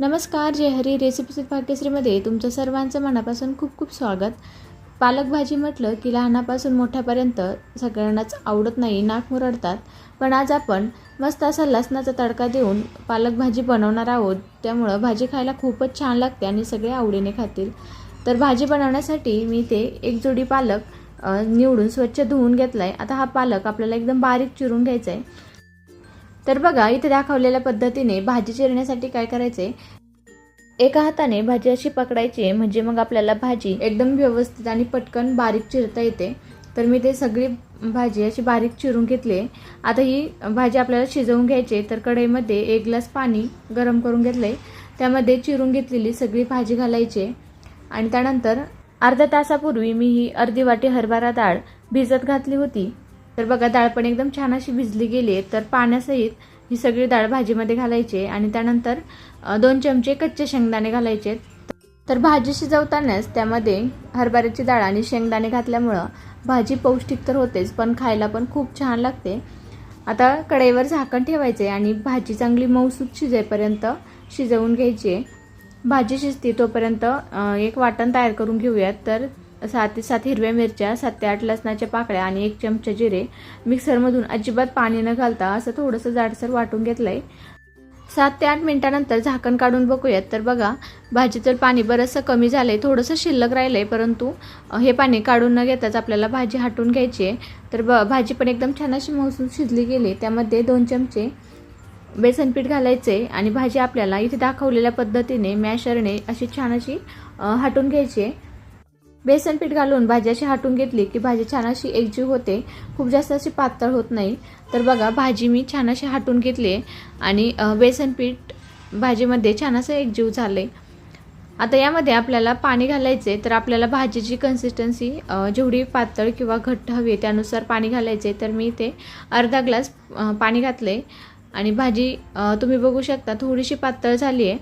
नमस्कार जय हरी. रेसिपीज भाग्यश्रीमध्ये तुमचं सर्वांचं मनापासून खूप खूप स्वागत. पालक भाजी म्हटलं की लहानापासून मोठ्यापर्यंत सगळ्यांनाच आवडत नाही नाक मुरडतात. पण आज आपण मस्त असा लसणाचा तडका देऊन पालक भाजी बनवणार आहोत. त्यामुळं भाजी खायला खूपच छान लागते आणि सगळे आवडीने खातील. तर भाजी बनवण्यासाठी मी ते एक जोडी पालक निवडून स्वच्छ धुवून घेतला आहे आता हा पालक आपल्याला एकदम बारीक चिरून घ्यायचा आहे तर बघा इथे दाखवलेल्या पद्धतीने भाजी चिरण्यासाठी काय करायचे? एका हाताने भाजी अशी पकडायची म्हणजे मग आपल्याला भाजी एकदम व्यवस्थित आणि पटकन बारीक चिरता येते. तर मी ते सगळी भाजी अशी बारीक चिरून घेतली आहे. आता ही भाजी आपल्याला शिजवून घ्यायची तर कढईमध्ये एक ग्लास पाणी गरम करून घेतले त्यामध्ये चिरून घेतलेली सगळी भाजी घालायची आणि त्यानंतर अर्ध्या तासापूर्वी मी ही अर्धी वाटी हरभरा डाळ भिजत घातली होती. तर बघा डाळ पण एकदम छान अशी भिजली गेली आहे. तर पाण्यासहित ही सगळी डाळ भाजीमध्ये घालायची आणि त्यानंतर दोन चमचे कच्चे शेंगदाणे घालायचे तर भाजी शिजवतानाच त्यामध्ये हरभऱ्याची डाळ आणि शेंगदाणे घातल्यामुळं भाजी पौष्टिक तर होतेच पण खायला पण खूप छान लागते. आता कढईवर झाकण ठेवायचे आणि भाजी चांगली मऊसूत शिजेपर्यंत शिजवून घ्यायची आहे. भाजी शिजते तोपर्यंत एक वाटण तयार करून घेऊयात. तर सात ते सात हिरव्या मिरच्या सात ते आठ लसणाच्या पाकळ्या आणि एक चमचा जिरे. मिक्सरमधून अजिबात पाणी न घालता असं थोडंसं जाडसर वाटून घेतलं आहे सात ते आठ मिनिटानंतर झाकण काढून बघूयात. तर बघा भाजीचं पाणी बरंचसं कमी झालं आहे थोडंसं शिल्लक राहिलं आहे परंतु हे पाणी काढून न घेताच आपल्याला भाजी हटवून घ्यायची आहे. तर ब भाजी पण एकदम छान अशी मौसूम शिजली गेली. त्यामध्ये दोन चमचे बेसन पीठ घालायचे आणि भाजी आपल्याला इथे दाखवलेल्या पद्धतीने मॅशरने अशी छान अशी हाटून घ्यायची आहे. बेसन पीठ घालून भाजी अशी हाटून घेतली की भाजी छान अशी एकजीव होते. खूप जास्त अशी पातळ होत नाही. तर बघा भाजी मी छान अशी हाटून घेतली आहे आणि बेसन पीठ भाजीमध्ये छान असं एकजीव झालं आहे आता यामध्ये आपल्याला पाणी घालायचे तर आपल्याला भाजीची कन्सिस्टन्सी जेवढी पातळ किंवा घट्ट हवी आहे त्यानुसार पाणी घालायचे तर मी इथे अर्धा ग्लास पाणी घातले आणि भाजी तुम्ही बघू शकता थोडीशी पातळ झाली आहे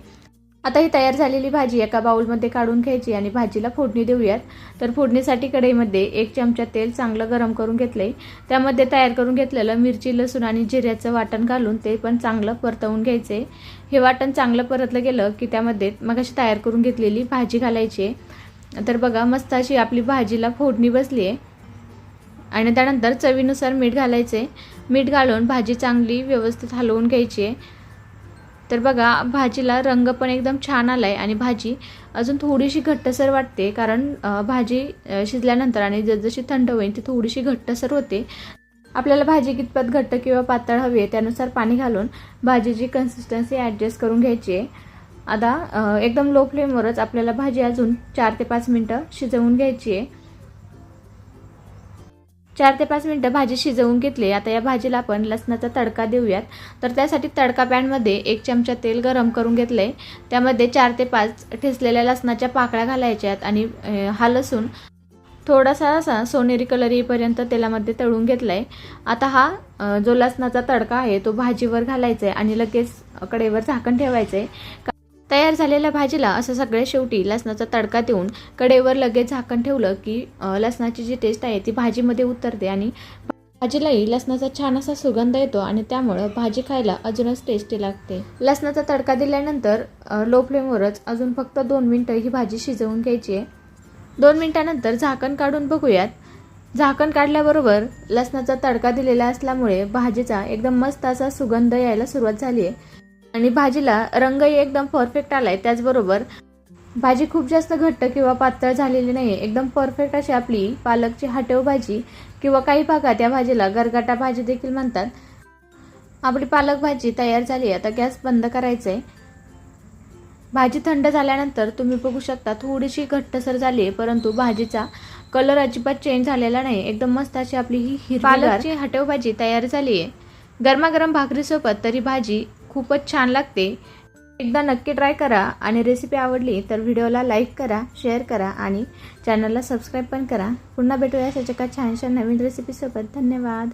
आता ही तयार झालेली भाजी एका बाऊलमध्ये काढून घ्यायची आणि भाजीला फोडणी देऊयात. तर फोडणीसाठी कढईमध्ये एक चमचा तेल चांगलं गरम करून घेतलं आहे त्यामध्ये तयार करून घेतलेलं मिरची लसूण आणि जिऱ्याचं वाटण घालून ते पण चांगलं परतवून घ्यायचे. हे वाटण चांगलं परतलं गेलं की त्यामध्ये मगाशी तयार करून घेतलेली भाजी घालायची आहे. तर बघा मस्त अशी आपली भाजीला फोडणी बसली आहे. आणि त्यानंतर चवीनुसार मीठ घालायचे मीठ घालून भाजी चांगली व्यवस्थित हलवून घ्यायची आहे. तर बघा भाजीला रंग पण एकदम छान आला आहे आणि भाजी अजून थोडीशी घट्टसर वाटते कारण भाजी शिजल्यानंतर आणि जसजशी थंड होईल ती थोडीशी घट्टसर होते. आपल्याला भाजी कितपत घट्ट किंवा पातळ हवी आहे त्यानुसार पाणी घालून भाजीची कन्सिस्टन्सी ॲडजस्ट करून घ्यायची आहे. आता एकदम लो फ्लेमवरच आपल्याला भाजी अजून चार ते पाच मिनटं शिजवून घ्यायची आहे. चार ते पाच मिनटं भाजी शिजवून घेतली. आता या भाजीला आपण लसणाचा तडका देऊयात. तर त्यासाठी तडका पॅनमध्ये एक चमचा तेल गरम करून घेतलं. आहे त्यामध्ये चार ते पाच ठेचलेल्या लसणाच्या पाकळ्या घालायच्यात आणि हा लसूण थोडासा असा सोनेरी कलर येईपर्यंत तेलामध्ये तळून घेतला आहे आता हा जो लसणाचा तडका आहे तो भाजीवर घालायचा आहे आणि लगेच कडेवर झाकण ठेवायचं आहे तयार झालेल्या भाजीला असं सगळ्या शेवटी लसणाचा तडका देऊन कडेवर लगेच झाकण ठेवलं की लसणाची जी टेस्ट आहे ती भाजीमध्ये उतरते आणि भाजीलाही लसणाचा छान असा सुगंध येतो आणि त्यामुळं भाजी खायला अजूनच टेस्टी लागते. लसणाचा तडका दिल्यानंतर लो फ्लेमवरच अजून फक्त दोन मिनटं ही भाजी शिजवून घ्यायची आहे. दोन मिनटानंतर झाकण काढून बघूयात. झाकण काढल्याबरोबर लसणाचा तडका दिलेला असल्यामुळे भाजीचा एकदम मस्त असा सुगंध यायला सुरुवात झाली आहे. आणि भाजीला रंगही एकदम परफेक्ट आलाय. त्याचबरोबर भाजी खूप जास्त घट्ट किंवा पातळ झालेली नाही एकदम परफेक्ट अशी आपली पालकची हाटेव भाजी किंवा काही भागात या भाजीला गरगाटा भाजी देखील म्हणतात. आपली पालक भाजी तयार झाली आता गॅस बंद करायचा आहे भाजी थंड झाल्यानंतर तुम्ही बघू शकता थोडीशी घट्टसर झाली आहे परंतु भाजीचा कलर अजिबात चेंज झालेला नाही एकदम मस्त अशी आपली ही पालकची हटव भाजी तयार झाली आहे. गरमागरम भाकरीसोबत तरी भाजी खूपच छान लागते. एकदा नक्की ट्राय करा आणि रेसिपी आवडली तर व्हिडिओला लाईक करा शेअर करा आणि चॅनलला सबस्क्राईब पण करा. पुन्हा भेटूया अशाच एका छानशा नवीन रेसिपीसोबत धन्यवाद.